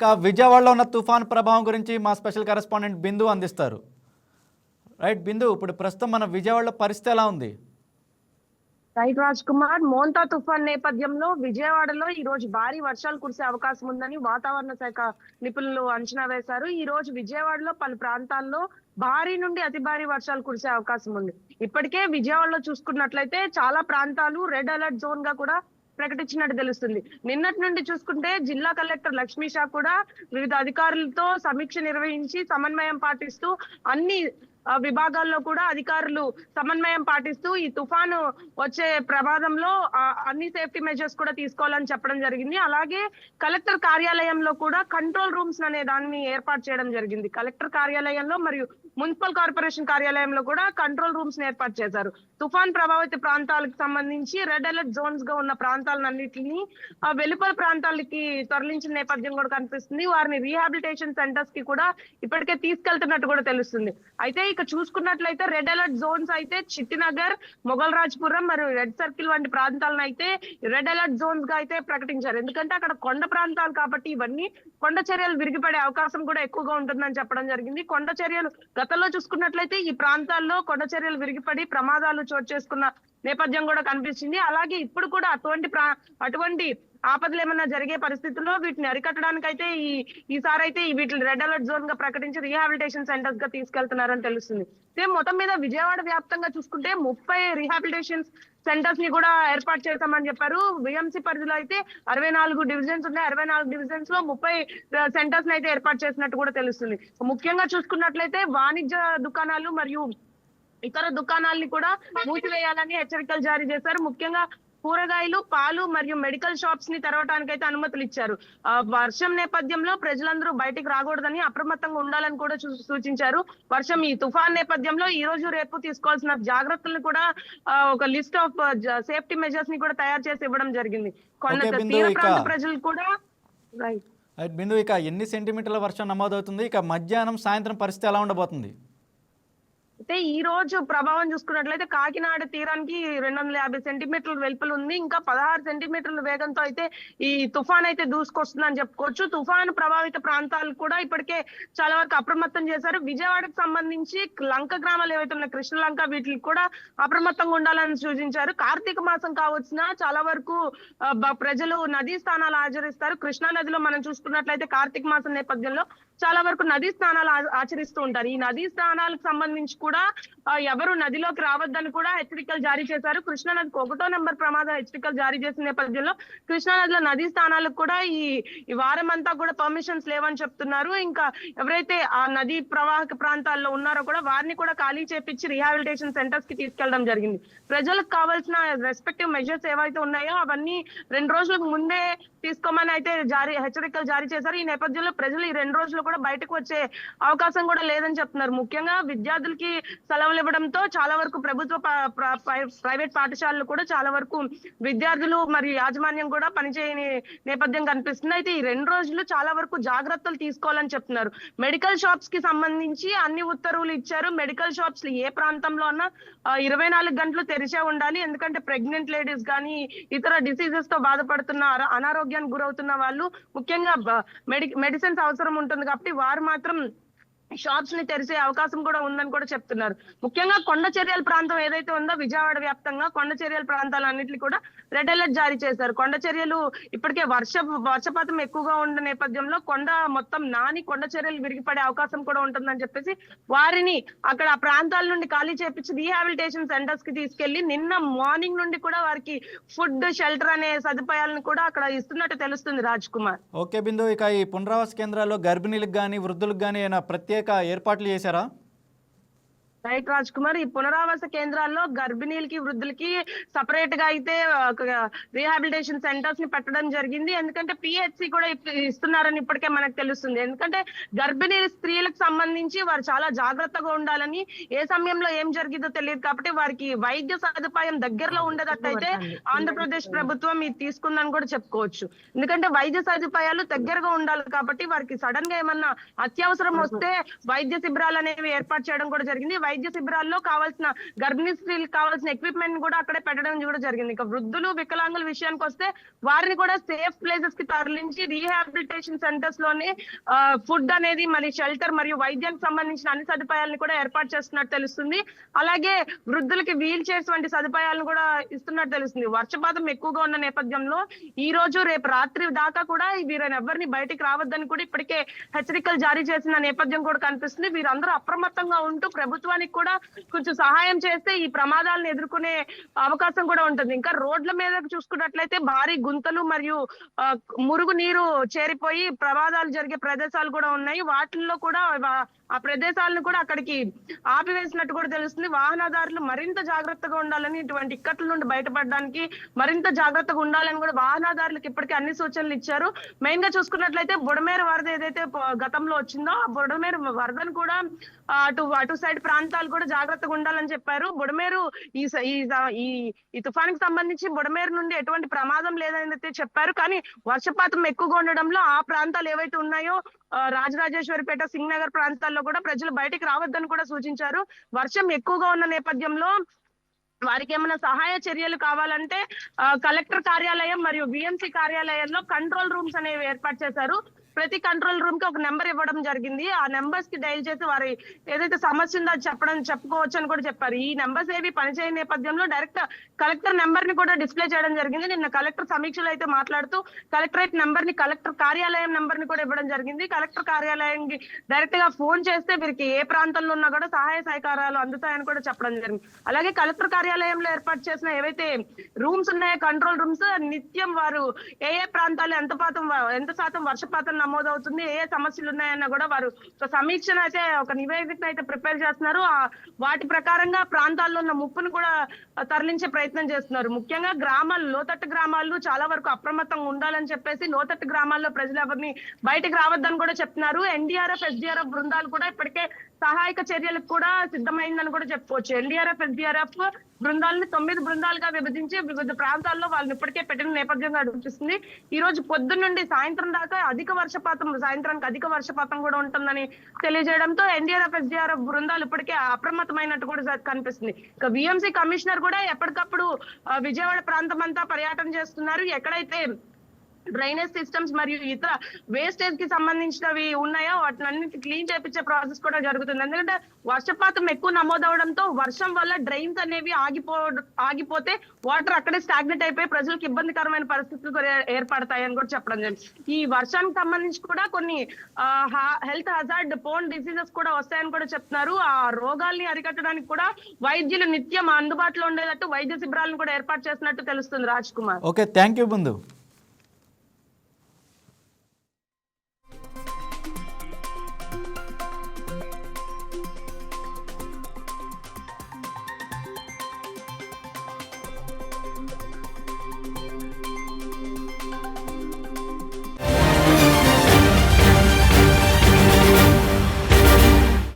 ఇక విజయవాడలో ఉన్న తుఫాన్ ప్రభావం గురించి మా స్పెషల్ కరెస్పాండెంట్ బిందు అందిస్తారు. రైట్ బిందు ఇప్పుడు ప్రస్తుతం మన విజయవాడలో పరిస్థితి ఎలా ఉంది? రైట్ రాజ్ కుమార్ మోంతా తుఫాన్ నేపథ్యంలో విజయవాడలో ఈ రోజు భారీ వర్షాలు కురిసే అవకాశం ఉందని వాతావరణ శాఖ నిపుణులు అంచనా వేశారు. ఈ రోజు విజయవాడలో పలు ప్రాంతాల్లో భారీ నుండి అతి భారీ వర్షాలు కురిసే అవకాశం ఉంది. ఇప్పటికే విజయవాడలో చూసుకున్నట్లయితే చాలా ప్రాంతాలు రెడ్ అలర్ట్ జోన్గా కూడా ప్రకటించినట్టు తెలుస్తుంది. నిన్నటి నుండి చూసుకుంటే జిల్లా కలెక్టర్ లక్ష్మీ షా కూడా వివిధ అధికారులతో సమీక్ష నిర్వహించి సమన్వయం పాటిస్తూ అన్ని విభాగాల్లో కూడా అధికారులు సమన్వయం పాటిస్తూ ఈ తుఫాను వచ్చే ప్రమాదంలో అన్ని సేఫ్టీ మెజర్స్ కూడా తీసుకోవాలని చెప్పడం జరిగింది. అలాగే కలెక్టర్ కార్యాలయంలో కూడా కంట్రోల్ రూమ్స్ అనే దాన్ని ఏర్పాటు చేయడం జరిగింది. కలెక్టర్ కార్యాలయంలో మరియు మున్సిపల్ కార్పొరేషన్ కార్యాలయంలో కూడా కంట్రోల్ రూమ్స్ ఏర్పాటు చేశారు. తుఫాన్ ప్రభావిత ప్రాంతాలకు సంబంధించి రెడ్ అలర్ట్ జోన్స్గా ఉన్న ప్రాంతాలన్నింటినీ వెలుపల ప్రాంతాలకి తరలించిన నేపథ్యం కూడా కనిపిస్తుంది. వారిని రీహాబిలిటేషన్ సెంటర్స్కి కూడా ఇప్పటికే తీసుకెళ్తున్నట్టు కూడా తెలుస్తుంది. అయితే ఇక చూసుకున్నట్లయితే రెడ్ అలర్ట్ జోన్స్ అయితే చిట్టినగర్ మొగల్ రాజ్పురం మరియు రెడ్ సర్కిల్ వంటి ప్రాంతాలను అయితే రెడ్ అలర్ట్ జోన్స్గా అయితే ప్రకటించారు. ఎందుకంటే అక్కడ కొండ ప్రాంతాలు కాబట్టి ఇవన్నీ కొండ చర్యలు విరిగిపడే అవకాశం కూడా ఎక్కువగా ఉంటుందని చెప్పడం జరిగింది. కొండ చర్యలు గతంలో చూసుకున్నట్లయితే ఈ ప్రాంతాల్లో కొండ చర్యలు విరిగిపడి ప్రమాదాలు చోటు చేసుకున్న నేపథ్యం కూడా కనిపించింది అలాగే ఇప్పుడు కూడా అటువంటి ప్రా అటువంటి ఆపదలు ఏమన్నా జరిగే పరిస్థితుల్లో వీటిని అరికట్టడానికైతే ఈ ఈసారి అయితే వీటిని రెడ్ అలర్ట్ జోన్గా ప్రకటించి రీహాబిలిటేషన్ సెంటర్స్గా తీసుకెళ్తున్నారని తెలుస్తుంది. సేమ్ మొత్తం మీద విజయవాడ వ్యాప్తంగా చూసుకుంటే ముప్పై రీహాబిలిటేషన్ సెంటర్స్ని కూడా ఏర్పాటు చేస్తామని చెప్పారు. బిఎంసీ పరిధిలో అయితే అరవై నాలుగు డివిజన్స్ ఉన్నాయి. అరవై నాలుగు డివిజన్స్లో ముప్పై సెంటర్స్ అయితే ఏర్పాటు చేసినట్టు కూడా తెలుస్తుంది. ముఖ్యంగా చూసుకున్నట్లయితే వాణిజ్య దుకాణాలు మరియు ఇతర దుకాణాలని కూడా మూసివేయాలని హెచ్చరికలు జారీ చేశారు. ముఖ్యంగా కూరగాయలు పాలు మరియు మెడికల్ షాప్స్ని తెరవడానికి అయితే అనుమతులు ఇచ్చారు. వర్షం నేపథ్యంలో ప్రజలందరూ బయటికి రాకూడదని అప్రమత్తంగా ఉండాలని కూడా సూచించారు. వర్షం ఈ తుఫాన్ నేపథ్యంలో ఈ రోజు రేపు తీసుకోవాల్సిన జాగ్రత్తలను కూడా ఒక లిస్ట్ ఆఫ్ సేఫ్టీ మెజర్స్ని కూడా తయారు చేసి ఇవ్వడం జరిగింది. కొండ బిందు, తీర ప్రాంత ప్రజలు కూడా రైట్. రైట్ బిందు ఇక ఎన్ని సెంటీమీటర్ల వర్షం నమోదవుతుంది? ఇక మధ్యాహ్నం సాయంత్రం పరిస్థితి ఎలా ఉండబోతుంది? అయితే ఈ రోజు ప్రభావం చూసుకున్నట్లయితే కాకినాడ తీరానికి రెండు వందల యాభై సెంటీమీటర్ల వెలుపల ఉంది. ఇంకా పదహారు సెంటీమీటర్ల వేగంతో అయితే ఈ తుఫాన్ అయితే దూసుకొస్తుందని చెప్పుకోవచ్చు. తుఫాను ప్రభావిత ప్రాంతాలు కూడా ఇప్పటికే చాలా వరకు అప్రమత్తం చేశారు. విజయవాడకు సంబంధించి లంక గ్రామాలు ఏవైతే ఉన్నాయి కృష్ణలంక వీటికి కూడా అప్రమత్తంగా ఉండాలని సూచించారు. కార్తీక మాసం కావచ్చున చాలా వరకు ప్రజలు నదీ స్థానాలు ఆచరిస్తారు. కృష్ణా నదిలో మనం చూసుకున్నట్లయితే కార్తీక మాసం నేపథ్యంలో చాలా వరకు నదీ స్నానాలు ఆ- ఆచరిస్తూ ఉంటారు. ఈ నదీ స్నానాలకు సంబంధించి కూడా ఎవరు నదిలోకి రావద్దని కూడా హెచ్చరికలు జారీ చేశారు. కృష్ణానదికి ఒకటో నెంబర్ ప్రమాద హెచ్చరికలు జారీ చేసిన నేపథ్యంలో కృష్ణా నదిలో నదీ స్థానాలకు కూడా ఈ వారం అంతా కూడా పర్మిషన్స్ లేవని చెప్తున్నారు. ఇంకా ఎవరైతే ఆ నదీ ప్రవాహక ప్రాంతాల్లో ఉన్నారో కూడా వారిని కూడా ఖాళీ చేపించి రిహాబిలిటేషన్ సెంటర్స్కి తీసుకెళ్ళడం జరిగింది. ప్రజలకు కావాల్సిన రెస్పెక్టివ్ మెజర్స్ ఏవైతే ఉన్నాయో అవన్నీ రెండు రోజులకు ముందే తీసుకోమని అయితే జారీ హెచ్చరికలు జారీ చేశారు. ఈ నేపథ్యంలో ప్రజలు ఈ రెండు రోజులు కూడా బయటకు వచ్చే అవకాశం కూడా లేదని చెప్తున్నారు. ముఖ్యంగా విద్యార్థులకి సెలవులు ఇవ్వడంతో చాలా వరకు ప్రభుత్వ ప్రై- ప్రైవేట్ పాఠశాలలు కూడా చాలా వరకు విద్యార్థులు మరియు యాజమాన్యం కూడా పనిచేయని నేపథ్యం కనిపిస్తుంది. అయితే ఈ రెండు రోజులు చాలా వరకు జాగ్రత్తలు తీసుకోవాలని చెప్తున్నారు. మెడికల్ షాప్స్కి సంబంధించి అన్ని ఉత్తర్వులు ఇచ్చారు. మెడికల్ షాప్స్ ఏ ప్రాంతంలో అన్నా ఇరవై నాలుగు గంటలు తెరిచే ఉండాలి. ఎందుకంటే ప్రెగ్నెంట్ లేడీస్ కానీ ఇతర డిసీజెస్తో బాధపడుతున్న అనారోగ్య అనారోగ్యానికి గురవుతున్న వాళ్ళు. ముఖ్యంగా మెడిసిన్స్ అవసరం ఉంటుంది కాబట్టి వారు మాత్రం షాప్స్ని తెరిచే అవకాశం కూడా ఉందని కూడా చెప్తున్నారు. ముఖ్యంగా కొండ చర్యల ప్రాంతం ఏదైతే ఉందో విజయవాడ వ్యాప్తంగా కొండ చర్యల ప్రాంతాలన్నింటినీ కూడా రెడ్ అలర్ట్ జారీ చేశారు. కొండ చర్యలు ఇప్పటికే వర్ష వర్షపాతం ఎక్కువగా ఉన్న నేపథ్యంలో కొండ మొత్తం నాని కొండ చర్యలు విరిగిపడే అవకాశం కూడా ఉంటుందని చెప్పేసి వారిని అక్కడ ఆ ప్రాంతాల నుండి ఖాళీ చేపించి రీహాబిలిటేషన్ సెంటర్స్కి తీసుకెళ్ళి నిన్న మార్నింగ్ నుండి కూడా వారికి ఫుడ్ షెల్టర్ అనే సదుపాయాలను కూడా అక్కడ ఇస్తున్నట్టు తెలుస్తుంది రాజ్ కుమార్. ఓకే బిందు ఇక ఈ పునరావాస కేంద్రాల్లో గర్భిణీలకు కానీ వృద్ధులకు కానీ ఏమైనా ప్రత్యేక ఏర్పాట్లు చేశారా? రైట్ రాజ్ కుమార్ ఈ పునరావాస కేంద్రాల్లో గర్భిణీలకి వృద్ధులకి సపరేట్గా అయితే రీహాబిలిటేషన్ సెంటర్స్ని పెట్టడం జరిగింది. ఎందుకంటే పిహెచ్సి కూడా ఇస్తున్నారని ఇప్పటికే మనకు తెలుస్తుంది. ఎందుకంటే గర్భిణీ స్త్రీలకు సంబంధించి వారు చాలా జాగ్రత్తగా ఉండాలని ఏ సమయంలో ఏం జరిగిందో తెలియదు కాబట్టి వారికి వైద్య సదుపాయం దగ్గరలో ఉండేటట్టయితే ఆంధ్రప్రదేశ్ ప్రభుత్వం ఇది తీసుకుందని కూడా చెప్పుకోవచ్చు. ఎందుకంటే వైద్య సదుపాయాలు దగ్గరగా ఉండాలి కాబట్టి వారికి సడన్గా ఏమన్నా అత్యవసరం వస్తే వైద్య శిబిరాలు అనేవి ఏర్పాటు చేయడం కూడా జరిగింది. వైద్య శిబిరాల్లో కావాల్సిన గర్భిణీ స్త్రీలకు కావాల్సిన ఎక్విప్మెంట్ కూడా అక్కడే పెట్టడం కూడా జరిగింది. ఇక వృద్ధులు వికలాంగుల విషయానికి వస్తే వారిని కూడా సేఫ్ ప్లేసెస్కి తరలించి రీహాబిలిటేషన్ సెంటర్స్లోని ఫుడ్ అనేది మరి షెల్టర్ మరియు వైద్యానికి సంబంధించిన అన్ని సదుపాయాలను కూడా ఏర్పాటు చేస్తున్నట్టు తెలుస్తుంది. అలాగే వృద్ధులకి వీల్ చైర్స్ వంటి సదుపాయాలను కూడా ఇస్తున్నట్టు తెలుస్తుంది. వర్షపాతం ఎక్కువగా ఉన్న నేపథ్యంలో ఈ రోజు రేపు రాత్రి దాకా కూడా వీరని ఎవరిని బయటికి రావద్దని కూడా ఇప్పటికే హెచ్చరికలు జారీ చేసిన నేపథ్యం కూడా కనిపిస్తుంది. వీరందరూ అప్రమత్తంగా ఉంటూ ప్రభుత్వానికి కూడా కొంచెం సహాయం చేస్తే ఈ ప్రమాదాలను ఎదుర్కొనే అవకాశం కూడా ఉంటుంది. ఇంకా రోడ్ల మీద చూసుకున్నట్లయితే భారీ గుంతలు మరియు మురుగు నీరు చేరిపోయి ప్రమాదాలు జరిగే ప్రదేశాలు కూడా ఉన్నాయి. వాటిల్లో కూడా ఆ ప్రదేశాలను కూడా అక్కడికి ఆపివేసినట్టు కూడా తెలుస్తుంది. వాహనదారులు మరింత జాగ్రత్తగా ఉండాలని ఇటువంటి ఇక్కట్ల నుండి బయటపడడానికి మరింత జాగ్రత్తగా ఉండాలని కూడా వాహనదారులకు ఇప్పటికే అన్ని సూచనలు ఇచ్చారు. మెయిన్గా చూసుకున్నట్లయితే బుడమేరు వరద ఏదైతే గతంలో వచ్చిందో ఆ బుడమేరు వరదను కూడా అటు అటు సైడ్ ప్రాంతం ప్రాంతాలు కూడా జాగ్రత్తగా ఉండాలని చెప్పారు. బుడమేరు ఈ ఈ ఈ తుఫానికి సంబంధించి బుడమేరు నుండి ఎటువంటి ప్రమాదం లేదని అయితే చెప్పారు. కానీ వర్షపాతం ఎక్కువగా ఉండడంలో ఆ ప్రాంతాలు ఏవైతే ఉన్నాయో రాజరాజేశ్వరిపేట సింగ్ నగర్ ప్రాంతాల్లో కూడా ప్రజలు బయటికి రావద్దని కూడా సూచించారు. వర్షం ఎక్కువగా ఉన్న నేపథ్యంలో వారికి ఏమైనా సహాయ చర్యలు కావాలంటే కలెక్టర్ కార్యాలయం మరియు బిఎంసి కార్యాలయంలో కంట్రోల్ రూమ్స్ అనేవి ఏర్పాటు చేశారు. ప్రతి కంట్రోల్ రూమ్కి ఒక నెంబర్ ఇవ్వడం జరిగింది. ఆ నెంబర్స్కి డైల్ చేసి వారి ఏదైతే సమస్య ఉందో అది చెప్పడం చెప్పుకోవచ్చు అని కూడా చెప్పారు. ఈ నెంబర్స్ ఏవి పనిచేయని నేపథ్యంలో డైరెక్ట్ కలెక్టర్ నెంబర్ని కూడా డిస్ప్లే చేయడం జరిగింది. నిన్న కలెక్టర్ సమీక్షలో అయితే మాట్లాడుతూ కలెక్టరేట్ నెంబర్ని కలెక్టర్ కార్యాలయం నెంబర్ని కూడా ఇవ్వడం జరిగింది. కలెక్టర్ కార్యాలయానికి డైరెక్ట్గా ఫోన్ చేస్తే వీరికి ఏ ప్రాంతంలో ఉన్నా కూడా సహాయ సహకారాలు అందుతాయని కూడా చెప్పడం జరిగింది. అలాగే కలెక్టర్ కార్యాలయంలో ఏర్పాటు చేసిన ఏవైతే రూమ్స్ ఉన్నాయో కంట్రోల్ రూమ్స్ నిత్యం వారు ఏ ఏ ప్రాంతాలు ఎంత శాతం ఎంత శాతం వర్షపాతం నమోదవుతుంది ఏ ఏ సమస్యలు ఉన్నాయన్న కూడా వారు ఒక సమీక్షను అయితే ఒక నివేదికను అయితే ప్రిపేర్ చేస్తున్నారు. వాటి ప్రకారంగా ప్రాంతాల్లో ఉన్న ముప్పును కూడా తరలించే ప్రయత్నం చేస్తున్నారు. ముఖ్యంగా గ్రామాలు లోతట్టు గ్రామాలు చాలా వరకు అప్రమత్తంగా ఉండాలని చెప్పేసి లోతట్టు గ్రామాల్లో ప్రజలు ఎవరిని బయటకు రావద్దని కూడా చెప్తున్నారు. ఎన్డీఆర్ఎఫ్ ఎస్డీఆర్ఎఫ్ బృందాలు కూడా ఇప్పటికే సహాయక చర్యలకు కూడా సిద్ధమైందని కూడా చెప్పుకోవచ్చు. ఎన్డీఆర్ఎఫ్ ఎస్డీఆర్ఎఫ్ బృందాలను తొమ్మిది బృందాలుగా విభజించి వివిధ ప్రాంతాల్లో వాళ్ళని ఇప్పటికే పెట్టిన నేపథ్యంగా అనిపిస్తుంది. ఈ రోజు పొద్దున్న నుండి సాయంత్రం దాకా అధిక వర్షపాతం సాయంత్రానికి అధిక వర్షపాతం కూడా ఉంటుందని తెలియజేయడంతో ఎన్డీఆర్ఎఫ్ ఎస్డీఆర్ఎఫ్ బృందాలు ఇప్పటికే అప్రమత్తమైనట్టు కూడా కనిపిస్తుంది. ఇక విఎంసీ కమిషనర్ కూడా ఎప్పటికప్పుడు విజయవాడ ప్రాంతం అంతా పర్యటన చేస్తున్నారు. ఎక్కడైతే డ్రైనేజ్ సిస్టమ్స్ మరియు ఇతర వేస్టేజ్కి సంబంధించినవి ఉన్నాయో? వాటిని అన్నిటి క్లీన్ చేపించే ప్రాసెస్ కూడా జరుగుతుంది. ఎందుకంటే వర్షపాతం ఎక్కువ నమోదవడంతో వర్షం వల్ల డ్రైన్స్ అనేవి ఆగిపో ఆగిపోతే వాటర్ అక్కడే స్టాగ్నెట్ అయిపోయి ప్రజలకు ఇబ్బందికరమైన పరిస్థితులు ఏర్పడతాయి ఏర్పడతాయని కూడా చెప్పడం జరిగింది. ఈ వర్షానికి సంబంధించి కూడా కొన్ని హెల్త్ హజార్డ్ పోన్ డిసీజెస్ కూడా వస్తాయని కూడా చెప్తున్నారు. ఆ రోగాల్ని అరికట్టడానికి కూడా వైద్యులు నిత్యం అందుబాటులో ఉండేటట్టు వైద్య శిబిరాలను కూడా ఏర్పాటు చేసినట్టు తెలుస్తుంది Raj Kumar. Okay thank you